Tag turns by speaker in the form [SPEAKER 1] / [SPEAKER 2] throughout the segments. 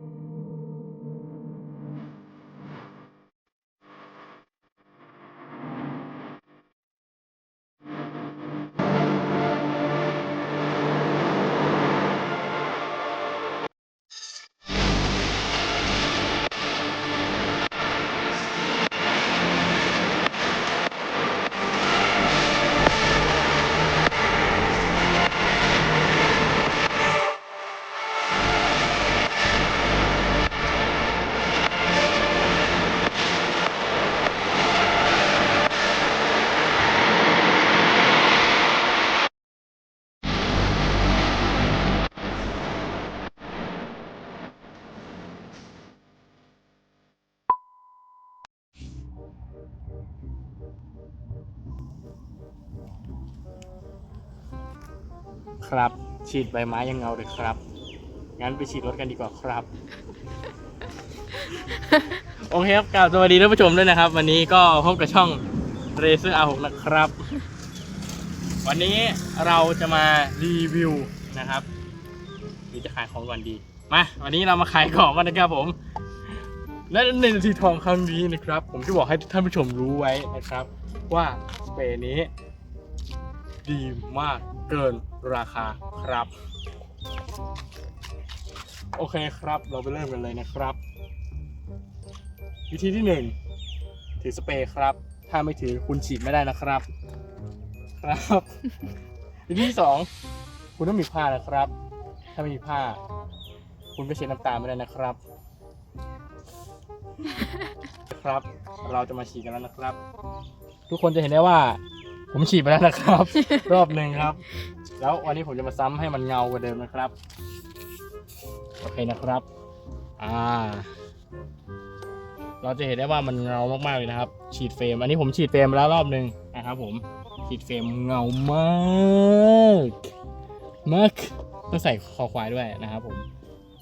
[SPEAKER 1] Thank you. ครับ ฉีดใบไม้ยังเงาเลยครับ งั้นไปฉีดรถกันดีกว่าครับ โอเคครับกล่าวสวัสดีท่านผู้ชมด้วยนะครับ วันนี้ก็พบกับช่อง Racer R6 นะครับ วันนี้เราจะมารีวิวนะครับหรือจะขายของก่อนดี มา วันนี้เรามาขายของกันนะครับผมและในนาทีทองครั้งนี้นะครับ ผมจะบอกให้ท่านผู้ชมรู้ไว้นะครับ ว่าสเปรย์นี้ ดีมากเกินราคาครับ โอเคครับเราไปเริ่มกันเลยนะครับ วิธีที่หนึ่งถือสเปรย์ครับ ถ้าไม่ถือคุณฉีดไม่ได้นะครับ ครับ วิธีที่สองคุณต้องมีผ้านะครับ ถ้าไม่มีผ้า คุณก็เช็ดน้ำตาไม่ได้นะครับ ครับ เราจะมาฉีดกันแล้วนะครับ ทุกคนจะเห็นได้ว่า ผมฉีดไปแล้วนะครับ รอบหนึ่งครับ แล้ววันนี้ผมจะมาซ้ำให้มันเงากว่าเดิมนะครับ โอเคนะครับ อ่า เราจะเห็นได้ว่ามันเงามากๆเลยนะครับ ฉีดเฟรม อันนี้ผมฉีดเฟรมไปแล้วรอบหนึ่งนะครับ ผม ฉีดเฟรมเงามากมากต้องใส่คอควายด้วยนะครับผม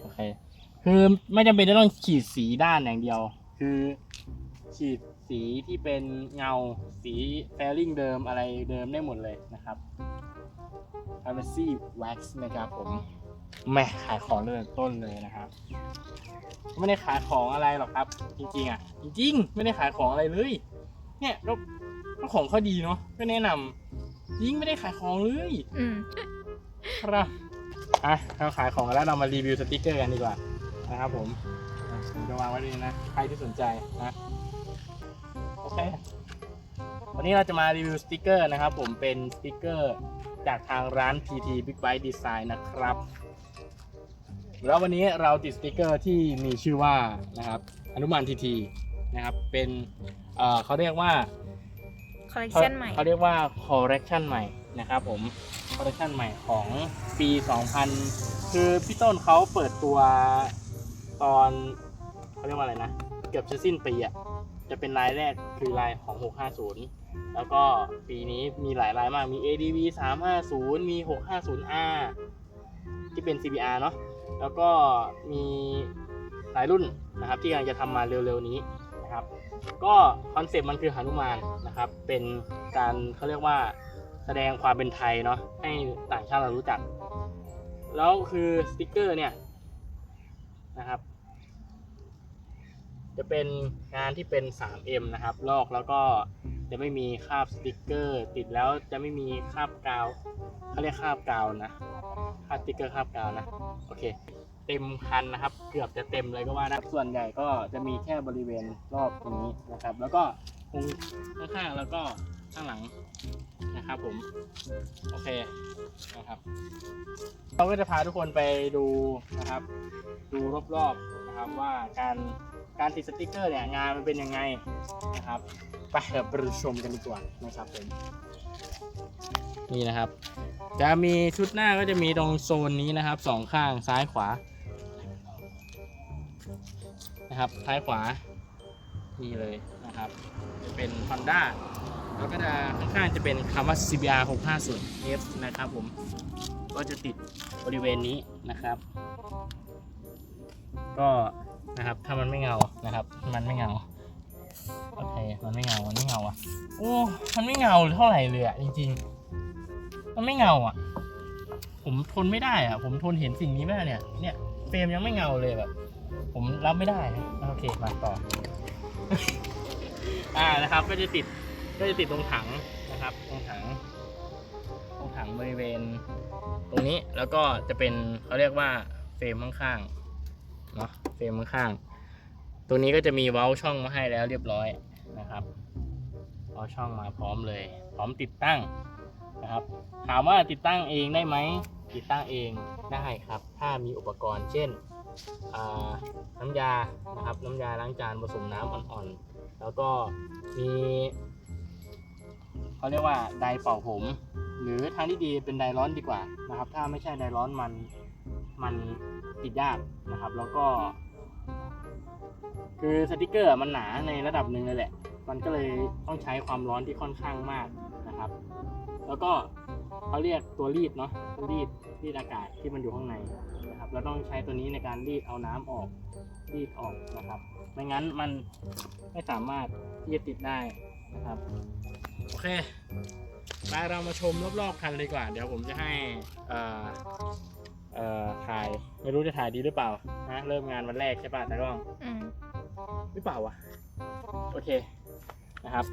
[SPEAKER 1] โอเคคือไม่จำเป็นจะต้องฉีดสีด้านอย่างเดียว คือฉีด สีที่เป็นเงาสีแฟลลิ่งเดิมอะไรเดิมได้หมดเลยนะครับ p r i m a c y Wax นะครับผมแม่ขายของเริ่มต้นเลยนะครับไม่ได้ขายของอะไรหรอกครับ จริงๆอะจริงๆ ไม่ได้ขายของอะไรเลย เนี่ยแล้วแล้วของเขาดีเนาะก็แนะนำจริงไม่ได้ขายของเลย
[SPEAKER 2] อืม
[SPEAKER 1] ครับอะเราขายของกันแล้วเรามารีวิวสติกเกอร์กันดีกว่านะครับผมอะผมจะวางไว้ด้วยนะใครที่สนใจนะโอเค วันนี้เราจะมารีวิวสติกเกอร์นะครับ ผมเป็นสติกเกอร์จากทางร้าน PT Big Bite Design นะครับ แล้ววันนี้เราติดสติกเกอร์ที่มีชื่อว่านะครับอนุมานทีทีนะครับเป็นเอ่อเขาเรียกว่า
[SPEAKER 2] คอลเลคชันใหม่
[SPEAKER 1] เขาเรียกว่า correction ใหม่นะครับผม correction ใหม่ของปี 2000 คือพี่ต้นเขาเปิดตัวตอนเขาเรียกว่าอะไรนะ เกือบจะสิ้นปีอะ จะเป็นลายแรกคือลายของ 650 แล้วก็ปีนี้มีหลายลายมากมี ADV 350 มี 650R ที่เป็น CBR เนาะแล้วก็มีหลายรุ่นนะครับที่กำลังจะทำมาเร็วๆนี้นะครับ ก็คอนเซปต์มันคือหนุมานนะครับ เป็นการเขาเรียกว่าแสดงความเป็นไทยเนาะให้ต่างชาติเรารู้จัก แล้วคือสติกเกอร์เนี่ยนะครับ จะเป็นงานที่เป็น 3M นะครับ ลอกแล้วก็จะไม่มีคราบสติกเกอร์ ติดแล้วจะไม่มีคราบกาวเขาเรียกคราบกาวนะคราบสติกเกอร์คราบกาวนะโอเค เต็มคันนะครับ เกือบจะเต็มเลยก็ว่าได้ส่วนใหญ่ก็จะมีแค่บริเวณรอบตรงนี้นะครับ แล้วก็ตรงข้างๆแล้วก็ ข้างหลังนะครับผม โอเคนะครับ เราก็จะพาทุกคนไปดูนะครับ ดูรอบๆนะครับว่าการการติดสติกเกอร์เนี่ยงานมันเป็นยังไงนะครับไปเดี๋ยวไปชมกันดีกว่านะครับผมนี่นะครับ จะมีชุดหน้าก็จะมีตรงโซนนี้นะครับสองข้างซ้ายขวานะครับซ้ายขวา นี่เลยนะครับ จะเป็น Honda แล้วก็จะข้างๆจะเป็นคำว่า CBR 650 F นะครับผม ก็จะติดบริเวณนี้นะครับ ก็นะครับถ้ามันไม่เงานะครับ มันไม่เงาโอเคมันไม่เงา มันไม่เงาอะโอ้มันไม่เงาเท่าไหร่เลยอะจริง ๆ มันไม่เงาอะ ผมทนไม่ได้อะ ผมทนเห็นสิ่งนี้ไม่ได้เนี่ย เนี่ยเฟรมยังไม่เงาเลยแบบ ผมรับไม่ได้นะโอเคมาต่อ อ่านะครับ ก็จะติดก็จะติดตรงถังนะครับ ตรงถัง ตรงถังบริเวณ ตรงนี้แล้วก็จะเป็นเขาเรียกว่าเฟรมข้างๆเนาะเฟรมข้างๆตรงนี้ก็จะมีเว้าช่องมาให้แล้วเรียบร้อยนะครับเว้าช่องมาพร้อมเลย พร้อมติดตั้งนะครับ ถามว่าติดตั้งเองได้ไหมติดตั้งเองได้ครับ ถ้ามีอุปกรณ์เช่น น้ำยานะครับน้ำยาล้างจานผสมน้ำอ่อนๆ แล้วก็มีเขาเรียกว่าไดร์เป่าผม หรือทางที่ดีเป็นไดร้อนดีกว่านะครับ ถ้าไม่ใช่ไดร้อนมันมันติดยากนะครับ แล้วก็ คือสติกเกอร์มันหนาในระดับหนึ่งเลยแหละ มันก็เลยต้องใช้ความร้อนที่ค่อนข้างมากนะครับ แล้วก็ เขาเรียกตัวรีดเนาะรีดรีดอากาศที่มันอยู่ข้างในนะครับเราต้องใช้ตัวนี้ในการรีดเอาน้ำออกรีดออกนะครับไม่งั้นมันไม่สามารถที่จะติดได้นะครับโอเคไปเรามาชมรอบๆคันเลยดีกว่า เดี๋ยวผมจะให้เอ่อเอ่อถ่ายไม่รู้จะถ่ายดีหรือเปล่านะเริ่มงานวันแรกใช่ป่ะตากล้อง
[SPEAKER 2] อืม
[SPEAKER 1] หรือเปล่าวะโอเคนะครับ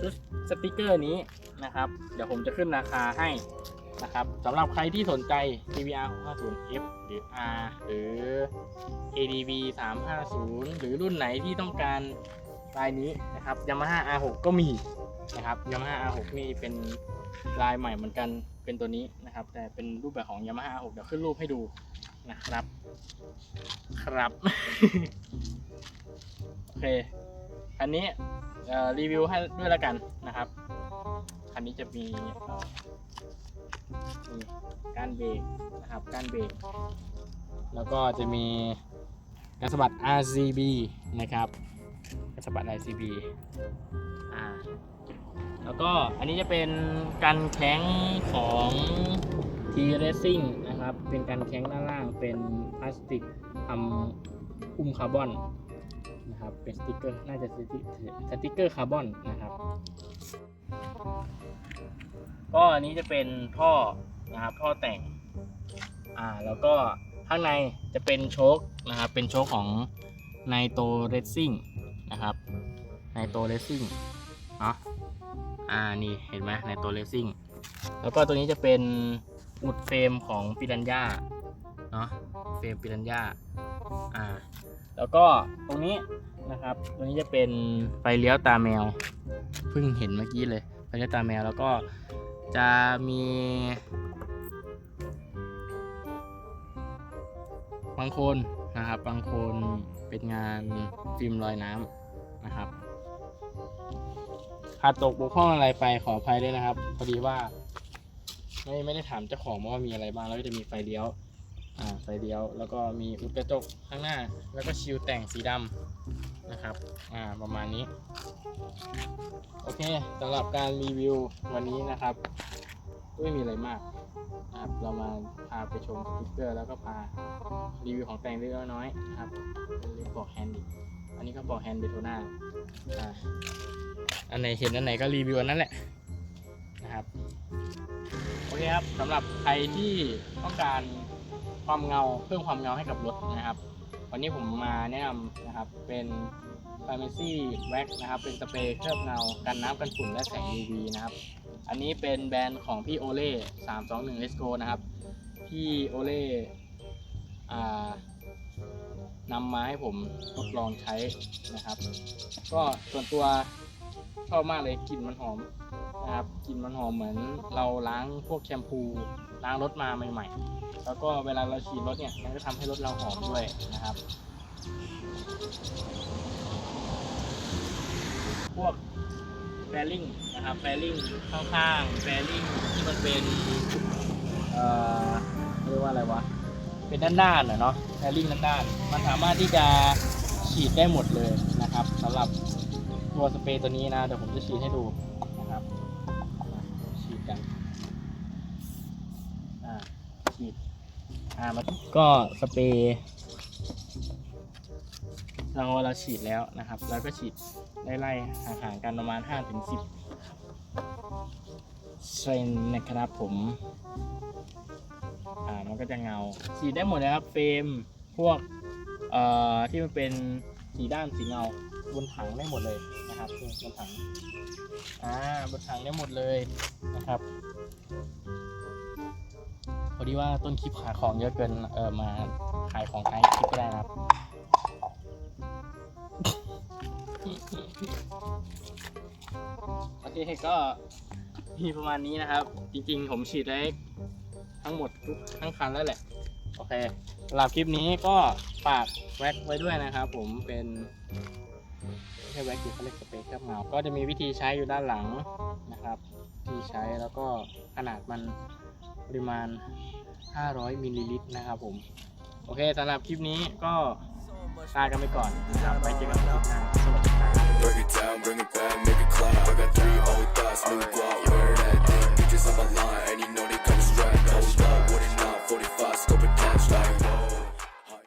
[SPEAKER 1] ชุดสติกเกอร์นี้นะครับ เดี๋ยวผมจะขึ้นราคาให้นะครับสำหรับใครที่สนใจ TVR 650F หรือ R หรือ ADV 350 หรือรุ่นไหนที่ต้องการลายนี้นะครับ Yamaha R6 ก็มีนะครับ Yamaha R6 นี่เป็นลายใหม่เหมือนกันเป็นตัวนี้นะครับ แต่เป็นรูปแบบของ Yamaha R6 เดี๋ยวขึ้นรูปให้ดูนะครับ ครับ โอเค อันนี้ รีวิวให้ด้วยละกันนะครับ คันนี้จะมีการเบรกนะครับการเบรกแล้วก็จะมีการสบัด RCB นะครับการสบัด RCB อ่าแล้วก็อันนี้จะเป็นการแข้งของ T Racing นะครับ เป็นการแข้งด้านล่างเป็นพลาสติกทำหุ้มคาร์บอน นะครับ เป็นสติกเกอร์ น่าจะสติสติกเกอร์คาร์บอนนะครับ ก็อันนี้จะเป็นท่อนะครับท่อแต่ง อ่า แล้วก็ข้างในจะเป็นโชคนะครับ เป็นโชคของไนโตเรซซิ่งนะครับไนโตเรซซิ่งเนาะอ่า นี่เห็นไหมไนโตเรซซิ่ง แล้วก็ตัวนี้จะเป็นอุดเฟรมของปิรันย่าเนาะ เฟรมปิรันย่าอ่า แล้วก็ตรงนี้นะครับ ตรงนี้จะเป็นไฟเลี้ยวตาแมว เพิ่งเห็นเมื่อกี้เลย ไฟเลี้ยวตาแมวแล้วก็จะมีบางคนนะครับ บางคนเป็นงานฟิล์มลอยน้ำนะครับขาดตกบกพร่องอะไรไปขออภัยด้วยนะครับ พอดีว่า ไม่ไม่ได้ถามเจ้าของว่ามีอะไรบ้างแล้วก็จะมีไฟเลี้ยว อ่าไฟเลี้ยว แล้วก็มีอุดกระจกข้างหน้า แล้วก็ชิลแต่งสีดำนะครับ อ่า ประมาณนี้ โอเคสำหรับการรีวิววันนี้นะครับไม่มีอะไรมากนะครับเรามาพาไปชมสติ๊กเกอร์แล้วก็พารีวิวของแต่งเล็กน้อยนะครับเป็นเล็กบอกแฮนด์อีกอันนี้ก็บอกแฮนด์เบโทน่าอ่าอันไหนเห็นอันไหนก็รีวิวอันนั้นแหละนะครับโอเคครับสำหรับใครที่ต้องการ ความเงาเพิ่มความเงาให้กับรถนะครับ วันนี้ผมมาแนะนำนะครับเป็น p r i m a c y Wax นะครับ เป็นสเปรย์เคลือบเงา กันน้ำกันฝุ่นและแสง UV นะครับ อันนี้เป็นแบรนด์ของพี่โอเล่321 Let's Go นะครับ พี่โอเล่นำมาให้ผมทดลองใช้นะครับ ก็ส่วนตัวชอบมากเลยกลิ่นมันหอมนะครับกลิ่นมันหอมเหมือนเราล้างพวกแชมพูล้างรถมาใหม่ ๆ แล้วก็เวลาเราฉีดรถเนี่ยมันก็ทำให้รถเราหอมด้วยนะครับ พวกแฟลิงนะครับแฟลิงข้างๆแฟลิงที่มันเป็นเอ่อเรียกว่าอะไรวะเป็นด้านๆน่ะเนาะแฟลิงด้านๆมันสามารถที่จะฉีดได้หมดเลยนะครับสำหรับตัวสเปรย์ตัวนี้นะเดี๋ยวผมจะฉีดให้ดูนะครับฉีดกันอ่าฉีด อ่ามาก็สเปรย์เราเราฉีดแล้วนะครับแล้วก็ฉีดไล่ๆห่างๆกันประมาณ5ถึง10เซนนะครับผมอ่ามันก็จะเงา ฉีดได้หมดเลยครับเฟรมพวกเอ่อที่มันเป็นสีด้านสีเงาบนถังได้หมดเลยนะครับบนถังอ่าบนถังได้หมดเลยนะครับ อดีว่าต้นคลิปขายของเยอะเกินเออมาขายของท้ายคลิปก็ได้นะครับโอเคก็มีประมาณนี้นะครับ จริงๆ ผมฉีดได้ทั้งหมดทุกทั้งคันแล้วแหละ โอเคสำหรับคลิปนี้ก็ฝากแว็กไว้ด้วยนะครับ ผมเป็นไม่ใช่แว็กอยู่เขาเรียกสเปรย์เคลือบเงาก็จะมีวิธีใช้อยู่ด้านหลังนะครับ ที่ใช้แล้วก็ขนาดมัน ปริมาณ 500มิลลิลิตรนะครับผม โอเคสำหรับคลิปนี้ก็ลากันไปก่อนนะครับไว้เจอกันคลิปหน้าสวัสดีครับ
[SPEAKER 3] Break it down, bring it back, make it clap. I got three old thoughts, no guap. Where that thing? Bitches on my line, and you know they come straight. Cold up, what it not? 45, scope